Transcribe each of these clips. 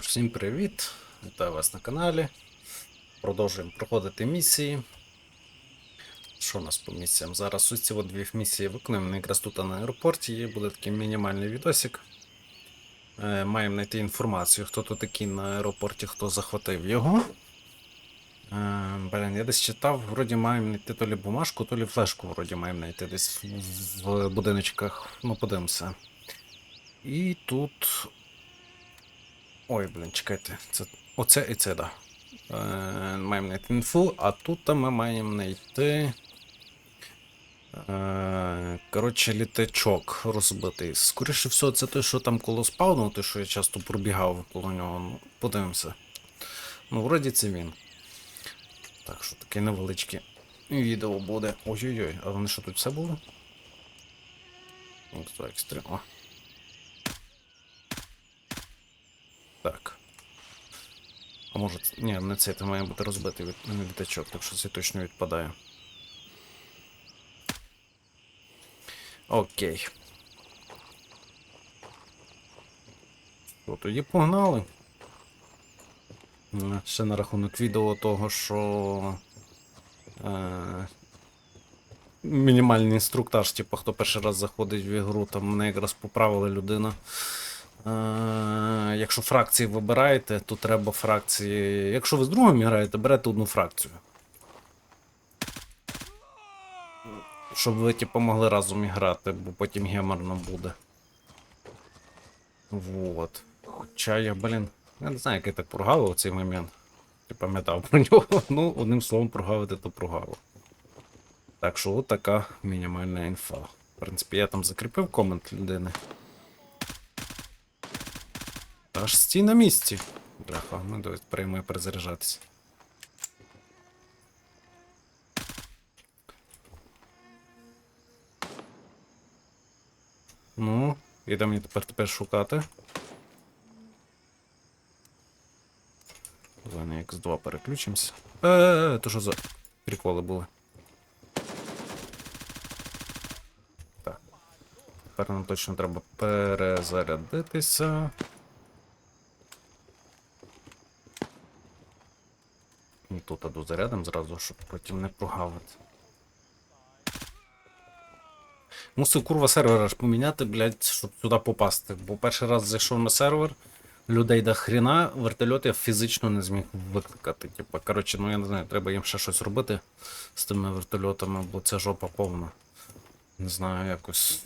Ж, всім привіт! Вітаю вас на каналі. Продовжуємо проходити місії. Що у нас по місіям? Зараз ось ці дві місії виконуємо. Якраз тут на аеропорті є, буде такий мінімальний відосик. Е, маємо знайти інформацію, хто тут такий на аеропорті, хто захватив його. Е, блін, я десь читав, вроді маємо знайти то лі бумажку, то лі флешку вроді маємо знайти десь в будиночках. Ну, подивимося. І тут Ой, блін, чекайте. Це... Оце і це, да. Е, маємо знайти інфу, а тут ми маємо знайти. Е, коротше, літачок розбитий. Скоріше всього, це той, що там коло спавну, той, що я часто пробігав коло нього. Ну, подивимося. Ну, вроді це він. Так що таке невеличке відео буде. Ой-ой-ой, а вони що тут все екстрим. О. Так. А може, ні, не цей, це має бути розбитий від, літачок, так що це точно відпадає. Окей. Що, тоді погнали. Ще на рахунок відео того, що. Е, мінімальний інструктаж, типу, хто перший раз заходить в ігру, там мене якраз поправила людина. Е, якщо фракції вибираєте, то треба фракції. Якщо ви з другом граєте, берете одну фракцію. Щоб ви типу, могли разом іграти, бо потім геморно буде. Вот. Хоча я, блін, я не знаю, як я так прогавив цей момент. Я пам'ятав про нього. Ну, одним словом, прогавити, то прогавив. Так що от така мінімальна інфа. В принципі, я там закріпив комент людини. Аж стій на місці. Бляха, ну давай приймай перезаряджатися. Ну, і мені тепер тепер шукати. Давай на X2 переключимося. Е, то що за приколи були? Так. Тепер нам точно треба перезарядитися. І тут іду зарядом зразу, щоб потім не прогавити. Мусив курва сервер аж поміняти, блядь, щоб сюди попасти. Бо перший раз зайшов на сервер, людей до хріна, вертольот я фізично не зміг викликати. Типа, коротше, ну я не знаю, треба їм ще щось робити з тими вертольотами, бо це жопа повна. Не знаю, якось.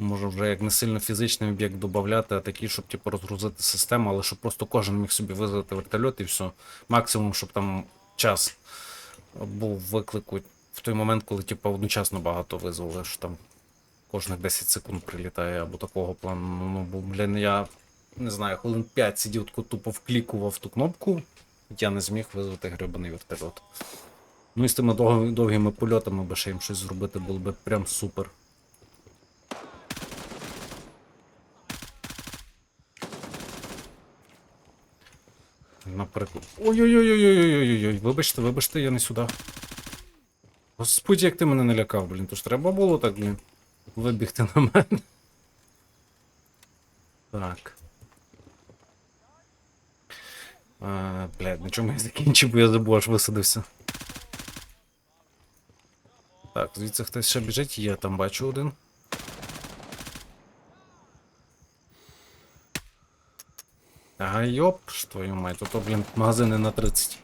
Може вже як не сильно фізичний об'єкт додати, а такий, щоб типу, розгрузити систему, але щоб просто кожен міг собі визвати вертольот і все. Максимум, щоб там час був виклику в той момент, коли типу, одночасно багато визвали, що там кожних 10 секунд прилітає або такого плану. Ну, бо, блін, я не знаю, хвилин 5 сидів тупо вклікував ту кнопку, я не зміг визвати гребаний вертольот. Ну і з тими довгими польотами, бо ще їм щось зробити було б прям супер. Наприклад. Ой-ой-ой-ой-ой-ой-ой. Вибачте, вибачте, я не сюди. Господи, як ти мене налякав, блін. Ж треба було так, блін. Вибігти на мене. Так. А, блядь, на чому я закінчив, бо я забув, аж висадився. Так, звідси хтось ще біжить, я там бачу один. Ага, йоп, ж твою мать, тут, блін, магазини на 30.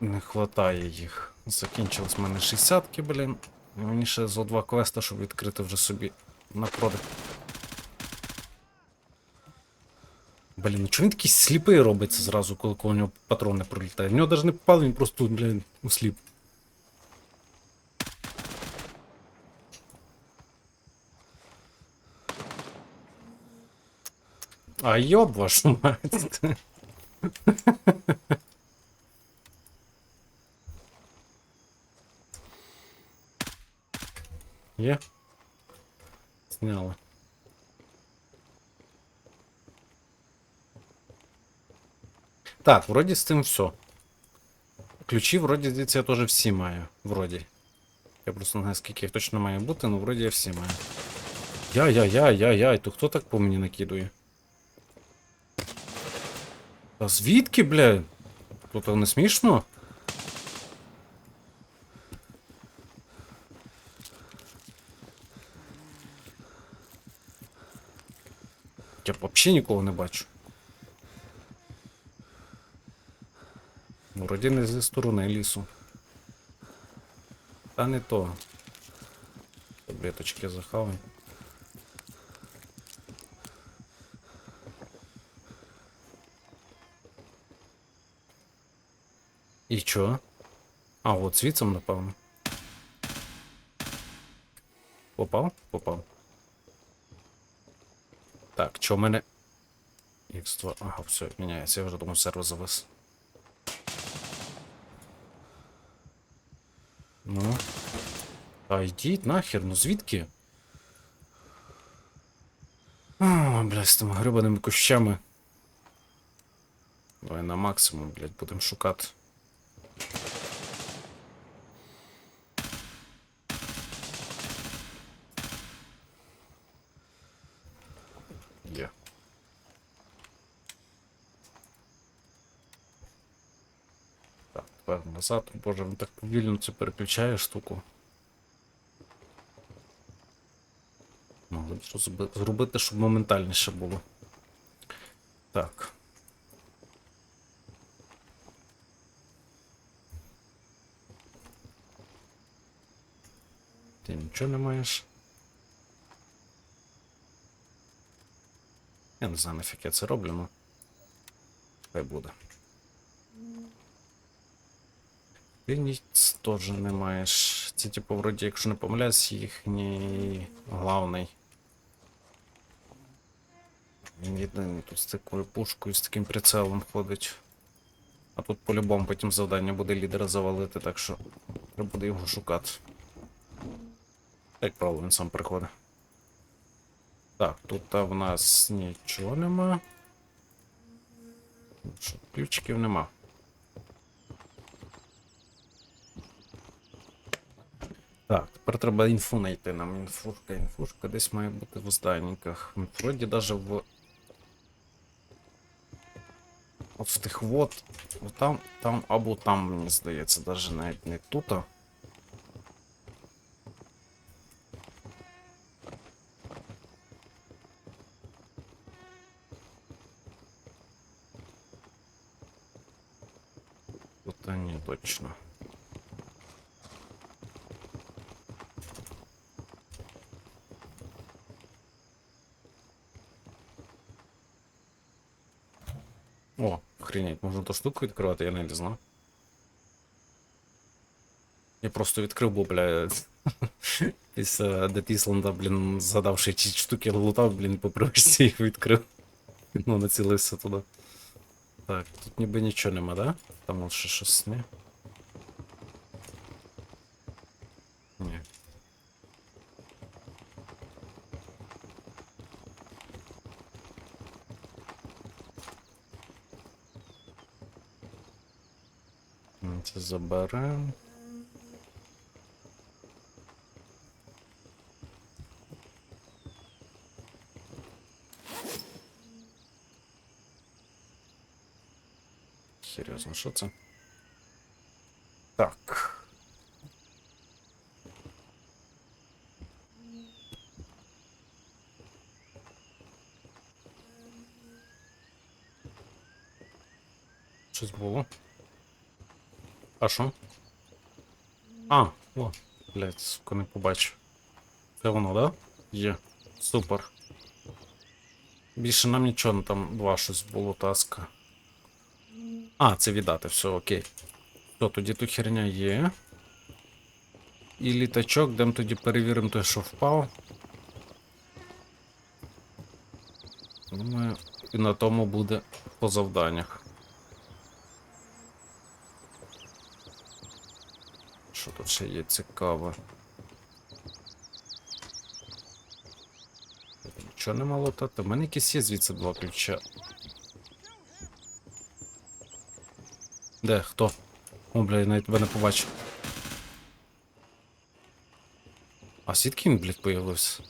Не хватає їх. Закінчилось в мене 60-ки, блін. І мені ще зо два квеста, щоб відкрити вже собі на продаж. Блін, ну чого він такий сліпий робиться зразу, коли коло нього патрони пролітають? В нього навіть не попали, він просто, блін, усліп. А ёб вашу мать. Є? Зняли. Так, вроді з цим все. Ключі, вроді, здається, я теж всі маю. Вроді. Я просто не знаю, скільки їх точно має бути, але вроді я всі маю. Яй-яй-яй-яй-яй, то хто так по мені накидує? А звідки, бля? Тут не смішно? Я взагалі нікого не бачу. Вроді не зі сторони лісу. Та не то. Таблеточки захавай. І чо? А, от свіцем, напевно. Попав? Попав. Так, чо в мене. X2. Ага, все, міняється, я вже думаю, сервер завис. Ну. А йдіть нахер, ну звідки? А, блядь, з тими грибаними кущами. Давай на максимум, блядь, будемо шукати. Є. Так, тепер назад. Боже, він так повільно це переключає штуку. Могли б зробити, щоб моментальніше було. Так. Ти нічого не маєш. Я не знаю, нафіг я це роблю, ну. Хай буде. Ти ніц теж не маєш. Це, типу, вроді, якщо не помиляюсь, їхній главний. Він єдиний тут з такою пушкою, з таким прицелом ходить. А тут по-любому потім завдання буде лідера завалити, так що треба буде його шукати. Як правило, він сам приходить. Так, тут в нас нічого нема. Ключиків нема. Так, тепер треба інфу знайти нам. Інфушка, інфушка десь має бути в останніках. Вроді даже в. От в тих вот. От там, там або там, мені здається, даже навіть не тут. а. Тут не точно. Охренеть, можна ту штуку відкривати, я не знав. Я просто відкрив, бо, бля, Dead Island, блін, згадавши ці штуки лутав, блін, по привичці їх відкрив. Ну, націлився туди. Так, тут ніби нічого нема, да? Там лише щось не. Ні. М, Це заберем. Серйозно, що це? Так. Щось було. А що? А, о, блядь, сука, не побачив. Це воно, да? Є. Супер. Більше нам нічого ну, там два щось було таска. А, це віддати, все, окей. То тоді тут херня є. І літачок, дем тоді перевіримо той, що впав. Думаю, і на тому буде по завданнях. Що тут ще є цікаво. Нічого нема лутати. У мене якісь є звідси два ключа. Де? Хто? О, бля, я навіть тебе не побачив. А звідки він, блядь, появився?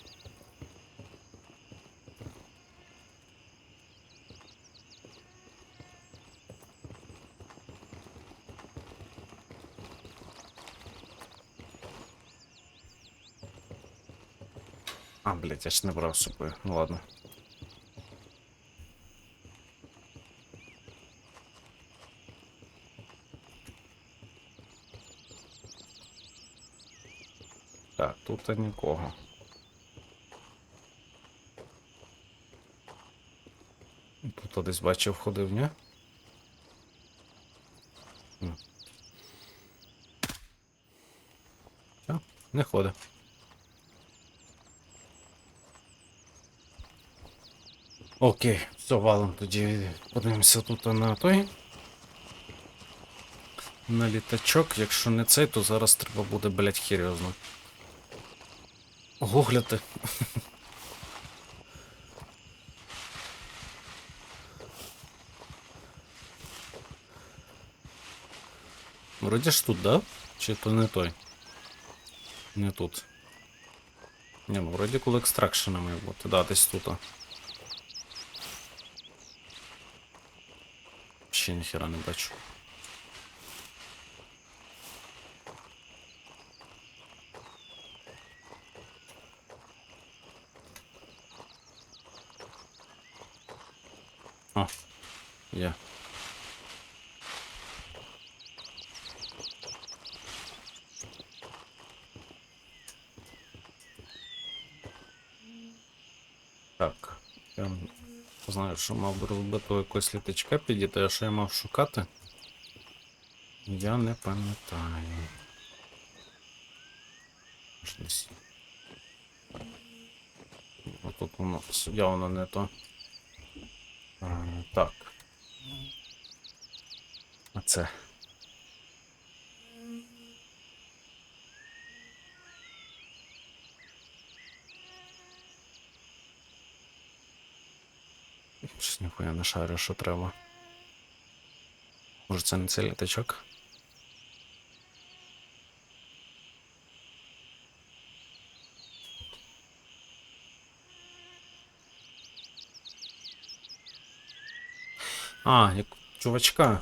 А, блядь, я ж не брав собою. Ну ладно. Так, тут нікого. Тут десь бачив ходив? Ні. Не ходить. Окей, все, валом тоді подивимося тут на той. На літачок, якщо не цей, то зараз треба буде, блять, серйозно. Гугляти. Вроді ж тут, да? Чи то не той? Не тут. Ні, ну вроді коли екстракшена має бути. Да, десь тут. Ще ніхера не бачу. О, є. Так. Я знаю, що мав би робити якось літачка підійти, а що я мав шукати? Я не пам'ятаю. Десь. Отут воно явно не то. А, так. А це. Щось ніхуя не шарю, що треба. Може це не цей літачок? А, як чувачка.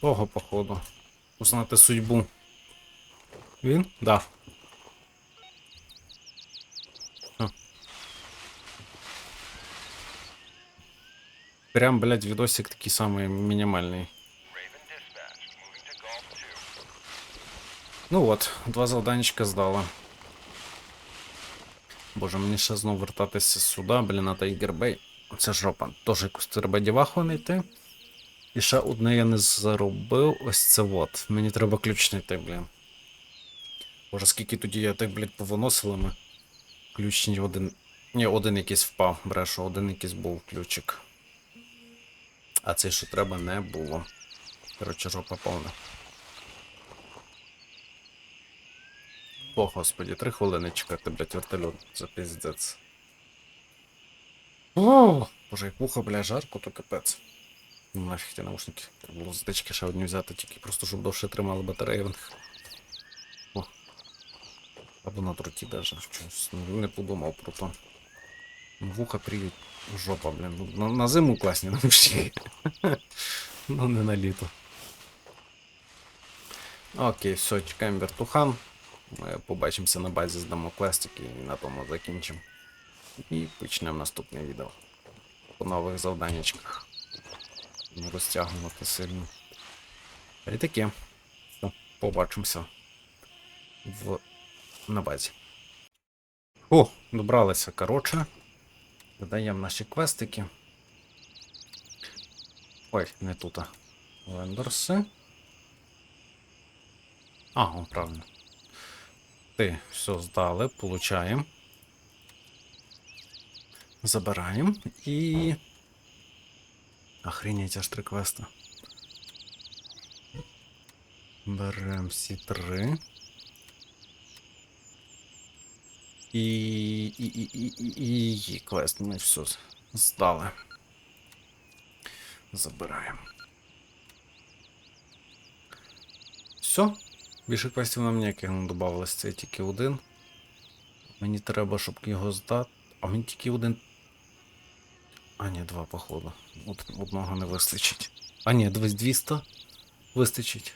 Того, походу. Узнати судьбу. Він? Да. Прям, блядь, видосик такий самий мінімальний. Raven dispatch. Moving to Golf 2. Ну от, два завданечка здала. Боже, мені ще знов вертатися сюди, блін, на Тайгербей. Це жопа. Тоже якусь треба діваху знайти. І ще одне я не заробив. Ось це от. Мені треба ключ знайти, блін. Боже, скільки тоді я так, блядь, повиносили ми. Ключ ні один. Ні, один якийсь впав, брешу, один якийсь був ключик. А цей, що треба, не було. Коротше, жопа повна. О, господі, три хвилини чекати, блядь, вертольот. Це піздець. О, боже, як вухо, бля, жарко, то капець. Ну нафіг ті наушники. Треба було затички ще одні взяти, тільки просто щоб довше тримали батареї в них. О. Або на дроті даже. Щось ну, не подумав про то. Ну, Вуха приють. Жопа, блін. На, на зиму класні наушники. ну не на літо. Окей, все, чекаємо вертухан. Ми побачимося на базі, здамо квестики і на тому закінчимо. І почнемо наступне відео. По нових завданнячках. Не розтягувати сильно. Та й таке. Побачимося в... на базі. О, добралися, коротше. Додаємо наші квестики. Ой, не тут. а. Вендорси. А, о, правильно. Ти все здали, получаємо. Забираємо і. Охренеть, аж три квеста. Беремо всі три. І. І. І. І. І. І. квест. Ми все здали. Забираємо. Все. Більше квестів нам ніяких не додавалось, це тільки один. Мені треба, щоб його здати. А мені тільки один. А, ні, два, походу. От, одного не вистачить. А, ні, 200 вистачить.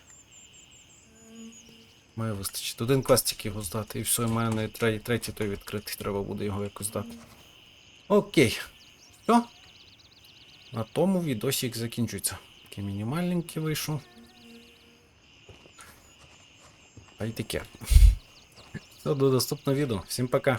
Має вистачити. Один кластик його здати, і все, і має на третій, третій той відкритий, треба буде його якось здати. Окей. Все. На тому відосик закінчується. Такий мінімальненький вийшов. Хай таке. Все, до наступного відео. Всім пока.